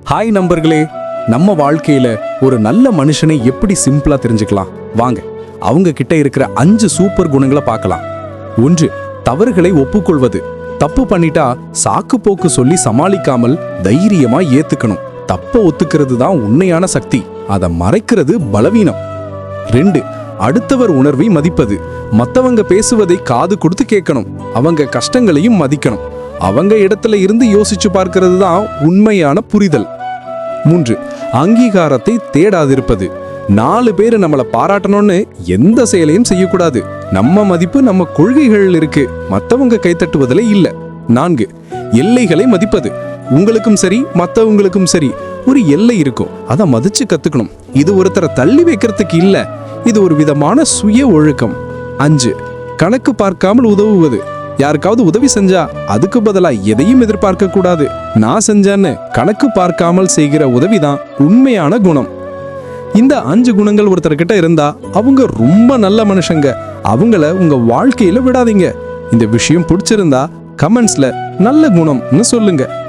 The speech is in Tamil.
ஹாய் நம்பர்களே நம்ம வாழ்க்கையில ஒரு நல்ல மனுஷனை எப்படி சிம்பிளா தெரிஞ்சுக்கலாம்? வாங்க அவங்க கிட்ட இருக்கிற அஞ்சு சூப்பர் குணங்களை பார்க்கலாம். ஒன்று தவறுகளை ஒப்புக்கொள்வது. தப்பு பண்ணிட்டா சாக்கு போக்கு சொல்லி சமாளிக்காமல் தைரியமா ஏத்துக்கணும். தப்ப ஒத்துக்கிறது தான் உண்மையான சக்தி. அதை மறைக்கிறது பலவீனம். ரெண்டு அடுத்தவர் உணர்வை மதிப்பது. மத்தவங்க பேசுவதை காது கொடுத்து கேட்கணும். அவங்க கஷ்டங்களையும் மதிக்கணும். அவங்க இடத்துல இருந்து யோசிச்சு பார்க்கிறது தான் உண்மையான புரிதல். மூன்று அங்கீகாரத்தை தேடாதிருப்பது. நாலு பேர் நம்மளை பாராட்டணும்னு எந்த செயலையும் செய்யக்கூடாது. நம்ம மதிப்பு நம்ம கொள்கைகள் இருக்கு. மத்தவங்க கைத்தட்டுவதில் இல்ல. நான்கு எல்லைகளை மதிப்பது. உங்களுக்கும் சரி மத்தவங்களுக்கும் சரி ஒரு எல்லை இருக்கும். அதை மதிச்சு கத்துக்கணும். இது ஒருத்தரை தள்ளி வைக்கிறதுக்கு இல்ல. இது ஒரு விதமான சுய ஒழுக்கம். அஞ்சு கணக்கு பார்க்காமல் உதவுவது. யாருக்காவது உதவி செஞ்சா அதுக்கு பதிலா எதையும் எதிர்பார்க்க கூடாது. நான் செஞ்சேன்னு கணக்கு பார்க்காமல் செய்கிற உதவிதான் உண்மையான குணம். இந்த அஞ்சு குணங்கள் ஒருத்தர்கிட்ட இருந்தா அவங்க ரொம்ப நல்ல மனுஷங்க. அவங்கள உங்க வாழ்க்கையில விடாதீங்க. இந்த விஷயம் பிடிச்சிருந்தா கமெண்ட்ஸ்ல நல்ல குணம்னு சொல்லுங்க.